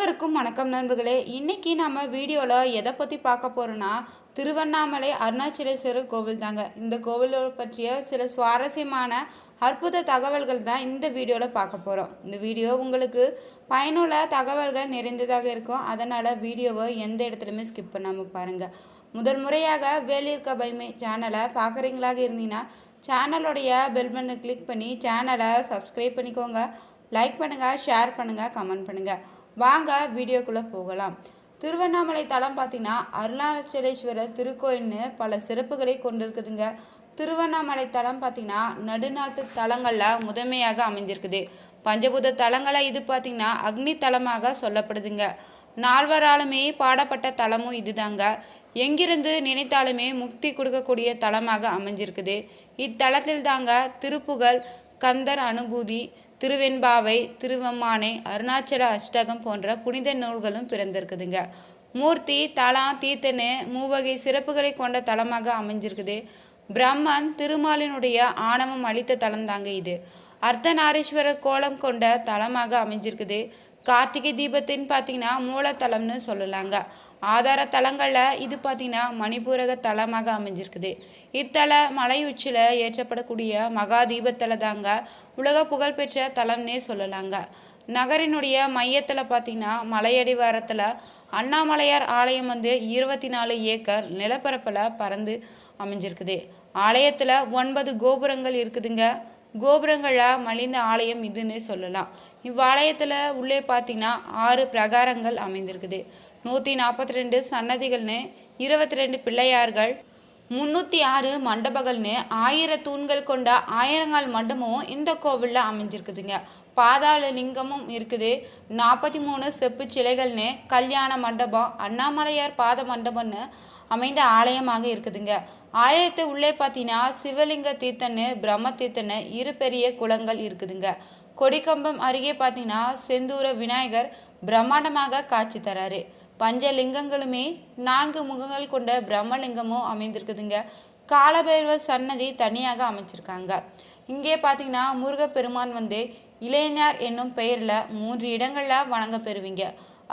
அனைவருக்கும் வணக்கம் நண்பர்களே. இன்றைக்கி நம்ம வீடியோவில் எதை பற்றி பார்க்க போகிறோன்னா திருவண்ணாமலை அருணாச்சலேஸ்வரர் கோவில் தாங்க. இந்த கோவிலை பற்றிய சில சுவாரஸ்யமான அற்புத தகவல்கள் தான் இந்த வீடியோவில் பார்க்க போகிறோம் இந்த வீடியோ உங்களுக்கு பயனுள்ள தகவல்கள் நிறைந்ததாக இருக்கும். அதனால் வீடியோவை எந்த இடத்துலையுமே ஸ்கிப் பண்ணாமல் பாருங்கள் முதல் முறையாக வேலியிருக்க பைமே சேனலை பார்க்குறீங்களாக இருந்தீங்கன்னா சேனலுடைய பெல் பட்டனை கிளிக் பண்ணி சேனலை சப்ஸ்கிரைப் பண்ணிக்கோங்க. லைக் பண்ணுங்கள் ஷேர் பண்ணுங்கள் கமெண்ட் பண்ணுங்கள் வாங்க வீடியோக்குள்ளே போகலாம். திருவண்ணாமலை தலம் பார்த்தீங்கன்னா அருணாச்சலேஸ்வரர் திருக்கோயில்னு பல சிறப்புகளை கொண்டிருக்குதுங்க. திருவண்ணாமலை தலம் பார்த்தீங்கன்னா நடுநாட்டு தலங்களில் முதன்மையாக அமைஞ்சிருக்குது. பஞ்சபூத தலங்களை இது பார்த்திங்கன்னா அக்னி தலமாக சொல்லப்படுதுங்க. நால்வராலுமே பாடப்பட்ட தலமும் இதுதாங்க. எங்கிருந்து நினைத்தாலுமே முக்தி கொடுக்கக்கூடிய தலமாக அமைஞ்சிருக்குது. இத்தலத்தில் தாங்க திருப்புகழ் கந்தர் அனுபூதி திருவெண்பாவை திருவம்மானை அருணாச்சல அஷ்டகம் போன்ற புனித நூல்களும் பிறந்திருக்குதுங்க. மூர்த்தி தலா தீர்த்தனு மூவகை சிறப்புகளை கொண்ட தலமாக அமைஞ்சிருக்குது. பிரம்மன் திருமாலினுடைய ஆணவம் அளித்த தலம் தாங்க இது. அர்த்தநாரீஸ்வரர் கோலம் கொண்ட தலமாக அமைஞ்சிருக்குது. கார்த்திகை தீபத்தின் பார்த்தீங்கன்னா மூலத்தலம்னு சொல்லலாங்க. ஆதார தலங்களில் இது பார்த்திங்கன்னா மணிப்பூரக தலமாக அமைஞ்சிருக்குது. இத்தல மலை உச்சியில் ஏற்றப்படக்கூடிய மகா தீபத்தில் தாங்க உலக புகழ்பெற்ற தலம்னே சொல்லலாங்க. நகரினுடைய மையத்தில் பார்த்திங்கன்னா மலையடிவாரத்தில் அண்ணாமலையார் ஆலயம் வந்து இருபத்தி நாலு ஏக்கர் நிலப்பரப்பில் பறந்து அமைஞ்சிருக்குது. ஆலயத்தில் ஒன்பது கோபுரங்கள் இருக்குதுங்க. கோபுரங்களாக மலிந்த ஆலயம் இதுன்னு சொல்லலாம். இவ்வாலயத்தில் உள்ளே பார்த்தீங்கன்னா ஆறு பிரகாரங்கள் அமைந்திருக்குது. நூற்றி நாற்பத்தி ரெண்டு சன்னதிகள்னு இருபத்தி ரெண்டு பிள்ளையார்கள் முந்நூற்றி ஆறு மண்டபங்கள்னு ஆயிர தூண்கள் கொண்ட ஆயிரங்கால் மண்டபமும் இந்த கோவிலில் அமைஞ்சிருக்குதுங்க. பாதாள லிங்கமும் இருக்குது. நாற்பத்தி மூணு செப்பு சிலைகள்னு கல்யாண மண்டபம் அண்ணாமலையார் பாத மண்டபம்னு அமைந்த ஆலயமாக இருக்குதுங்க. ஆலயத்தை உள்ளே பார்த்தீங்கன்னா சிவலிங்க தீர்த்தன்னு பிரம்ம தீர்த்தன்னு இரு பெரிய குளங்கள் இருக்குதுங்க. கொடிக்கம்பம் அருகே பார்த்தீங்கன்னா செந்தூர விநாயகர் பிரம்மாண்டமாக காட்சி தராரு. பஞ்சலிங்கங்களுமே நான்கு முகங்கள் கொண்ட பிரம்மலிங்கமும் அமைந்திருக்குதுங்க. காலபைரவர் சன்னதி தனியாக அமைச்சிருக்காங்க. இங்கே பார்த்தீங்கன்னா முருகப்பெருமான் வந்து இளைஞர் என்னும் பெயரில் மூன்று இடங்களில் வணங்க பெறுவீங்க.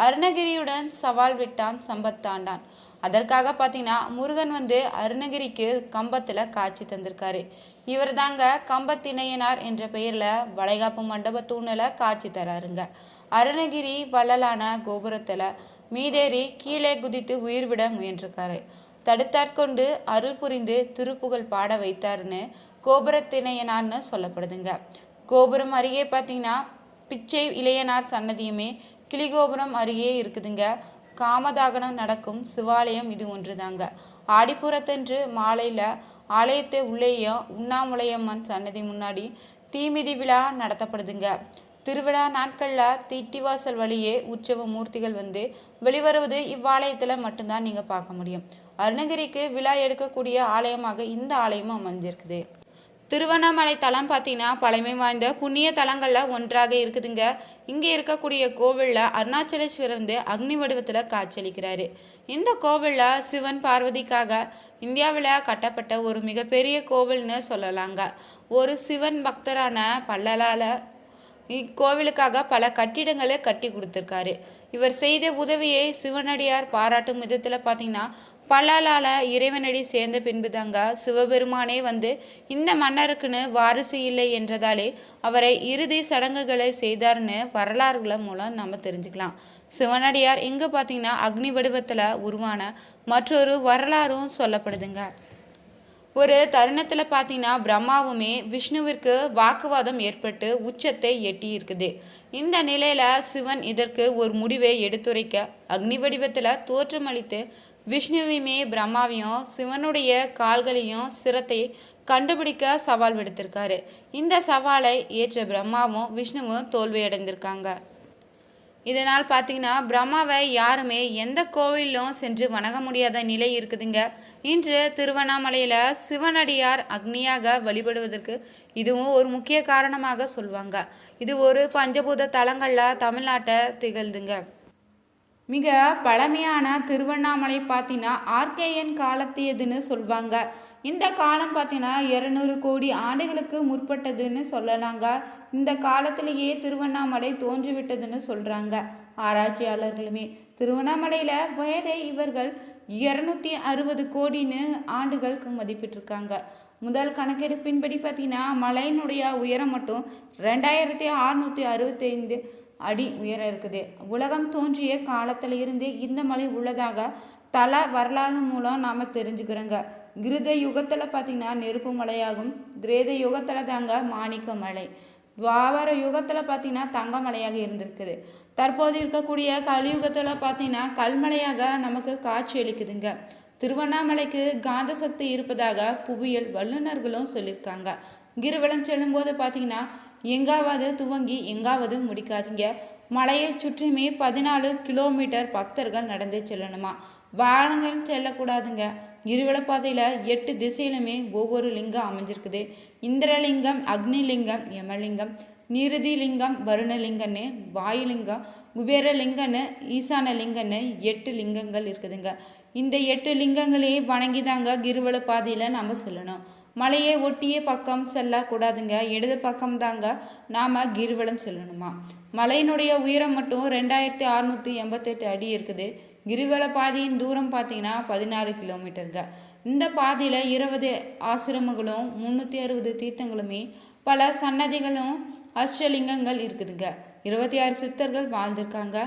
அருணகிரியுடன் சவால் விட்டான் சம்பத்தாண்டான் அதற்காக பார்த்தீங்கன்னா முருகன் வந்து அருணகிரிக்கு கம்பத்தில் காட்சி தந்திருக்காரு. இவர் தாங்க கம்பத்திணையனார் என்ற பெயரில் வளைகாப்பு மண்டப தூணில் காட்சி தராருங்க. அருணகிரி வள்ளலான கோபுரத்தில் மீதேறி கீழே குதித்து உயிர் விட முயன்றிருக்காரு. தடுத்தாட்கொண்டு அருள் புரிந்து திருப்புகழ் பாட வைத்தாருன்னு கோபுரத்திணையனார்னு சொல்லப்படுதுங்க. கோபுரம் அருகே பார்த்தீங்கன்னா பிச்சை இளையனார் சன்னதியுமே கிளிகோபுரம் அருகே இருக்குதுங்க. காமதாகனம் நடக்கும் சிவாலயம் இது ஒன்றுதாங்க. ஆடிப்புறத்தன்று மாலையில் ஆலயத்தை உள்ளேயும் உண்ணாமுலையம்மன் சன்னதி முன்னாடி தீமிதி விழா நடத்தப்படுதுங்க. திருவிழா நாட்களில் திட்டிவாசல் வழியே உற்சவ மூர்த்திகள் வந்து வெளிவருவது இவ்வாலயத்தில் மட்டும்தான் நீங்கள் பார்க்க முடியும். அருணகிரிக்கு விழா எடுக்கக்கூடிய ஆலயமாக இந்த ஆலயமும் அமைஞ்சிருக்குது. திருவண்ணாமலை தலம் பார்த்தீங்கன்னா பழமை வாய்ந்த புண்ணிய தலங்களில் ஒன்றாக இருக்குதுங்க. இங்கே இருக்கக்கூடிய கோவிலில் அருணாச்சலேஸ்வரர் வந்து அக்னி வடிவத்தில் காட்சியளிக்கிறாரு. இந்த கோவிலில் சிவன் பார்வதிக்காக இந்தியாவில் கட்டப்பட்ட ஒரு மிகப்பெரிய கோவில்னு சொல்லலாங்க. ஒரு சிவன் பக்தரான பல்லலால் இக்கோவிலுக்காக பல கட்டிடங்களை கட்டி கொடுத்துருக்காரு. இவர் செய்த உதவியை சிவனடியார் பாராட்டும் விதத்தில் பார்த்தீங்கன்னா பல்லாலால் இறைவனடி சேர்ந்த பின்புதாங்க சிவபெருமானே வந்து இந்த மன்னருக்குன்னு வாரிசு இல்லை என்றதாலே அவரை இறுதி சடங்குகளை செய்தார்னு வரலாறுகளை மூலம் நம்ம தெரிஞ்சுக்கலாம். சிவனடியார் இங்கே பார்த்தீங்கன்னா அக்னி வடிவத்தில் உருவான மற்றொரு வரலாறும் சொல்லப்படுதுங்க. ஒரு தருணத்தில் பார்த்தீங்கன்னா பிரம்மாவுமே விஷ்ணுவிற்கு வாக்குவாதம் ஏற்பட்டு உச்சத்தை எட்டி இருக்குது. இந்த நிலையில் சிவன் இதற்கு ஒரு முடிவை எடுத்துரைக்க அக்னி வடிவத்தில் தோற்றமளித்து விஷ்ணுவையுமே பிரம்மாவையும் சிவனுடைய கால்களையும் சிரத்தை கண்டுபிடிக்க சவால் விடுத்திருக்காரு. இந்த சவாலை ஏற்ற பிரம்மாவும் விஷ்ணுவும் தோல்வியடைந்திருக்காங்க. இதனால் பார்த்தீங்கன்னா பிரம்மாவை யாருமே எந்த கோவிலும் சென்று வணங்க முடியாத நிலை இருக்குதுங்க. இன்று திருவண்ணாமலையில் சிவனடியார் அக்னியாக வழிபடுவதற்கு இதுவும் ஒரு முக்கிய காரணமாக சொல்லுவாங்க இது ஒரு பஞ்சபூத தலங்களில் தமிழ்நாட்டை திகழ்துங்க. மிக பழமையான திருவண்ணாமலை பார்த்தீங்கன்னா ஆர்கேஎன் காலத்தியதுன்னு சொல்லுவாங்க இந்த காலம் பார்த்தீங்கன்னா இரநூறு கோடி ஆண்டுகளுக்கு முற்பட்டதுன்னு சொல்லலாங்க. இந்த காலத்திலேயே திருவண்ணாமலை தோன்றிவிட்டதுன்னு சொல்கிறாங்க ஆராய்ச்சியாளர்களுமே. திருவண்ணாமலையில் வயதை இவர்கள் இரநூத்தி அறுபது கோடின்னு ஆண்டுகளுக்கு மதிப்பிட்டிருக்காங்க. முதல் கணக்கெடுப்பின்படி பார்த்தீங்கன்னா மலையினுடைய உயரம் மட்டும் ரெண்டாயிரத்தி அறுநூற்றி அறுபத்தைந்து அடி உயரம் இருக்குது. உலகம் தோன்றிய காலத்தில் இருந்து இந்த மலை உள்ளதாக தல வரலாறு மூலம் நாம் தெரிஞ்சுக்கிறோங்க. கிருத யுகத்தில் பார்த்தீங்கன்னா நெருப்பு மலையாகும். கிரேத யுகத்தில் தாங்க மாணிக்க மலை. துவாபர யுகத்தில் பார்த்தீங்கன்னா தங்க மலையாக இருந்திருக்குது. தற்போது இருக்கக்கூடிய கலியுகத்தில் பார்த்தீங்கன்னா கல்மலையாக நமக்கு காட்சி அளிக்குதுங்க. திருவண்ணாமலைக்கு காந்த சக்தி இருப்பதாக புவியியல் வல்லுநர்களும் சொல்லியிருக்காங்க. கிருவலம் செல்லும்போது பார்த்தீங்கன்னா எங்காவது துவங்கி எங்காவது முடிக்காதீங்க. மலையை சுற்றியுமே பதினாலு கிலோமீட்டர் பக்தர்கள் நடந்து செல்லணுமா? வாகனங்கள் செல்லக்கூடாதுங்க. கிரிவல பாதையில் எட்டு திசையிலுமே ஒவ்வொரு லிங்கம் அமைஞ்சிருக்குது. இந்திரலிங்கம் அக்னிலிங்கம் யமலிங்கம். நிருதிலிங்கம் வருணலிங்கன்னு வாயுலிங்கம் குபேரலிங்கன்னு ஈசானலிங்கன்னு எட்டு லிங்கங்கள் இருக்குதுங்க. இந்த எட்டு லிங்கங்களையும் வணங்கி தாங்க கிருவல பாதையில் நம்ம செல்லணும். மலையை ஒட்டிய பக்கம் செல்லக்கூடாதுங்க இடது பக்கம் தாங்க நாம் கிருவலம் செல்லணுமா? மலையினுடைய உயரம் மட்டும் ரெண்டாயிரத்தி அறநூற்றி எண்பத்தெட்டு அடி இருக்குது. கிரிவல பாதையின் தூரம் பார்த்தீங்கன்னா பதினாறு கிலோமீட்டருங்க. இந்த பாதையில் இருபது ஆசிரமங்களும் முந்நூற்றி அறுபது தீர்த்தங்களுமே பல சன்னதிகளும் அஷ்டலிங்கங்கள் இருக்குதுங்க. இருபத்தி ஆறு சித்தர்கள் வாழ்ந்திருக்காங்க.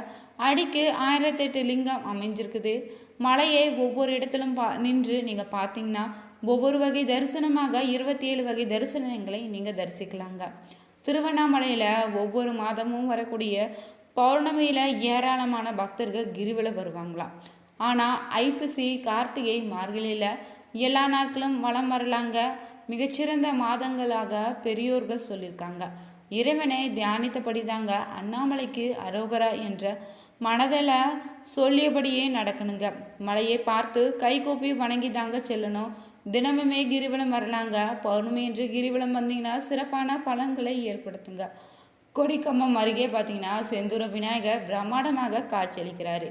அடிக்கு ஆயிரத்தெட்டு லிங்கம் அமைஞ்சிருக்குது. மலையை ஒவ்வொரு இடத்திலும் பா நின்று நீங்கள் பார்த்தீங்கன்னா ஒவ்வொரு வகை தரிசனமாக இருபத்தி ஏழு வகை தரிசனங்களை நீங்கள் தரிசிக்கலாங்க. திருவண்ணாமலையில் ஒவ்வொரு மாதமும் வரக்கூடிய பௌர்ணமியில் ஏராளமான பக்தர்கள் கிரிவலம் வருவாங்களாம். ஆனால் ஐப்பசி கார்த்திகை மார்கழியில் எல்லா நாட்களும் வலம் வரலாங்க. மிகச்சிறந்த மாதங்களாக பெரியோர்கள் சொல்லியிருக்காங்க. இறைவனை தியானித்தபடி தாங்க அண்ணாமலைக்கு அரோகரா என்ற மனதில் சொல்லியபடியே நடக்கணுங்க. மலையை பார்த்து கைகூப்பி வணங்கி தாங்க செல்லணும். தினமுமே கிரிவலம் வரலாங்க. பௌர்ணமி என்று கிரிவலம் வந்தீங்கன்னா சிறப்பான பலன்களை ஏற்படுத்துங்க. கொடிக்கம்பம் அருகே பார்த்தீங்கன்னா செந்தூர விநாயகர் பிரம்மாண்டமாக காட்சியளிக்கிறாரு.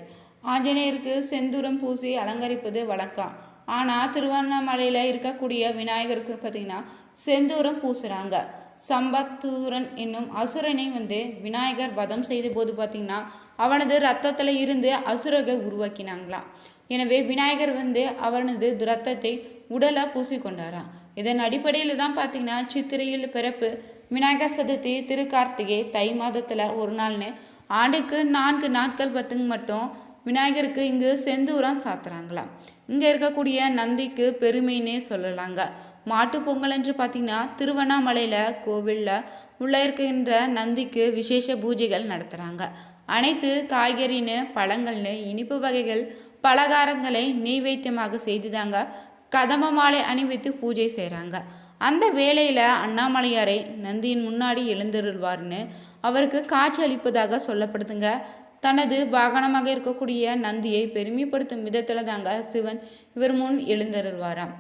ஆஞ்சநேயருக்கு செந்தூரம் பூசி அலங்கரிப்பது வழக்கம். ஆனால் திருவண்ணாமலையில் இருக்கக்கூடிய விநாயகருக்கு பார்த்தீங்கன்னா செந்தூரம் பூசுகிறாங்க சம்பத்தூரன் என்னும் அசுரனை வந்து விநாயகர் வதம் செய்த போது பார்த்தீங்கன்னா அவனது ரத்தத்தில் இருந்து அசுரகை உருவாக்கினாங்களாம் எனவே விநாயகர் வந்து அவனது ரத்தத்தை உடலாக பூசிக்கொண்டாராம் இதன் அடிப்படையில் தான் பார்த்தீங்கன்னா சித்திரையில் பிறப்பு விநாயகர் சதுர்த்தி திருக்கார்த்திகை தை மாதத்தில் ஒரு நாள்னு ஆண்டுக்கு நான்கு நாட்கள் பத்துங்க மட்டும் விநாயகருக்கு இங்கு செந்தூரம் சாத்துறாங்களாம் இங்கே இருக்கக்கூடிய நந்திக்கு பெருமைன்னே சொல்லலாங்க. மாட்டு பொங்கல் என்று பார்த்தீங்கன்னா திருவண்ணாமலையில் கோவிலில் உள்ளே இருக்கின்ற நந்திக்கு விசேஷ பூஜைகள் நடத்துகிறாங்க அனைத்து காய்கறின்னு பழங்கள்னு இனிப்பு வகைகள் பலகாரங்களை நெய்வேத்தியமாக செய்துதாங்க கதம்ப மாலை அணிவித்து பூஜை செய்கிறாங்க அந்த வேளையில் அண்ணாமலையாரை நந்தியின் முன்னாடி எழுந்தருள்வார்னு அவருக்கு காட்சி அளிப்பதாக சொல்லப்படுதுங்க. தனது வாகனமாக இருக்கக்கூடிய நந்தியை பெருமைப்படுத்தும் விதத்தில் தாங்க சிவன் இவர் முன் எழுந்தருள்வாராம்.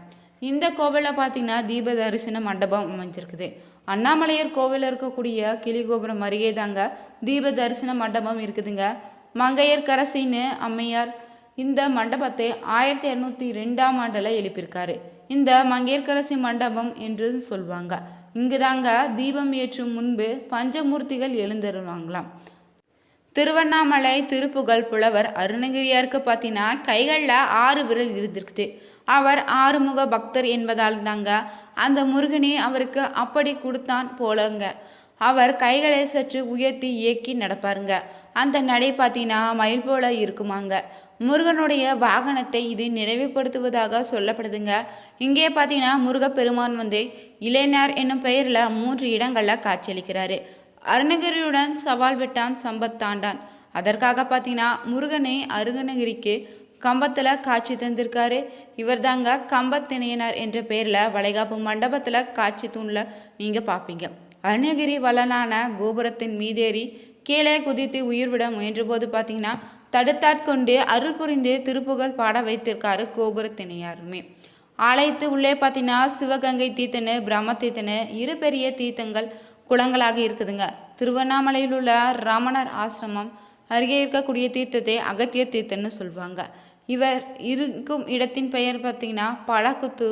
இந்த கோவிலில் பார்த்தீங்கன்னா தீப தரிசன மண்டபம் அமைஞ்சிருக்குது. அண்ணாமலையார் கோவிலில் இருக்கக்கூடிய கிளிகோபுரம் அருகே தாங்க தீப தரிசன மண்டபம் இருக்குதுங்க. மங்கையர் கரசின்னு அம்மையார் இந்த மண்டபத்தை ஆயிரத்தி இரநூத்தி ரெண்டாம் ஆண்டில் எழுப்பியிருக்காரு. இந்த மங்கையர்கரசி மண்டபம் என்று சொல்லுவாங்க இங்கு தாங்க தீபம் ஏற்றும் முன்பு பஞ்சமூர்த்திகள் எழுந்தருவாங்களாம் திருவண்ணாமலை திருப்புகழ் புலவர் அருணகிரியாருக்கு பார்த்தீங்கன்னா கைகளில் ஆறு விரல் இருந்திருக்குது. அவர் ஆறுமுக பக்தர் என்பதால் தாங்க அந்த முருகனே அவருக்கு அப்படி கொடுத்தான் போலங்க. அவர் கைகளை சற்று உயர்த்தி இயக்கி நடப்பாருங்க. அந்த நடை பார்த்தீங்கன்னா மயில் போல இருக்குமாங்க. முருகனுடைய வாகனத்தை இது நினைவுபடுத்துவதாக சொல்லப்படுதுங்க. இங்கே பார்த்தீங்கன்னா முருகப்பெருமான் வந்து இளைஞர் என்னும் பெயரில் மூன்று இடங்களில் காட்சியளிக்கிறாரு. அருணகிரியுடன் சவால் விட்டான் சம்பத் தாண்டான். அதற்காக பார்த்தீங்கன்னா முருகனை அருணகிரிக்கு கம்பத்தில் காட்சி தந்திருக்காரு. இவர் தாங்க கம்பத்திணையினர் என்ற பேரில் வளைகாப்பு மண்டபத்தில் காட்சி தூணில் நீங்கள் பார்ப்பீங்க அருணகிரி வளனான கோபுரத்தின் மீதேறி கீழே குதித்து உயிர்விட முயன்றபோது பார்த்தீங்கன்னா தடுத்தாட்கொண்டு அருள் புரிந்து திருப்புகழ் பாட வைத்திருக்காரு கோபுரத்திணையாருமே ஆலயத்து உள்ளே பார்த்தீங்கன்னா சிவகங்கை தீர்த்தனு பிரம்ம தீர்த்தனு இரு பெரிய தீர்த்தங்கள் குளங்களாக இருக்குதுங்க. திருவண்ணாமலையில் உள்ள ரமணர் ஆசிரமம் அருகே இருக்கக்கூடிய தீர்த்தத்தை அகத்திய தீர்த்தம்னு சொல்லுவாங்க இவர் இருக்கும் இடத்தின் பெயர் பார்த்தீங்கன்னா பழக்குத்து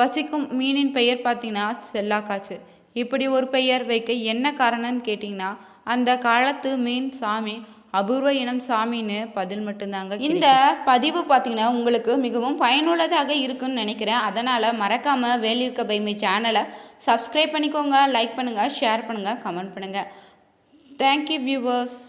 வசிக்கும் மீனின் பெயர் பார்த்தீங்கன்னா செல்லாக்காச்சு. இப்படி ஒரு பெயர் வைக்க என்ன காரணம்னு கேட்டிங்கன்னா அந்த காலத்து மீன் சாமி அபூர்வ இனம் சாமின்னு பதில் மட்டும்தாங்க இந்த பதிவு பார்த்தீங்கன்னா உங்களுக்கு மிகவும் பயனுள்ளதாக இருக்குன்னு நினைக்கிறேன். அதனால் மறக்காமல் வேலிருக்க பைமை சேனலை சப்ஸ்கிரைப் பண்ணிக்கோங்க லைக் பண்ணுங்கள் ஷேர் பண்ணுங்கள் கமெண்ட் பண்ணுங்கள் தேங்க்யூ வியூவர்ஸ்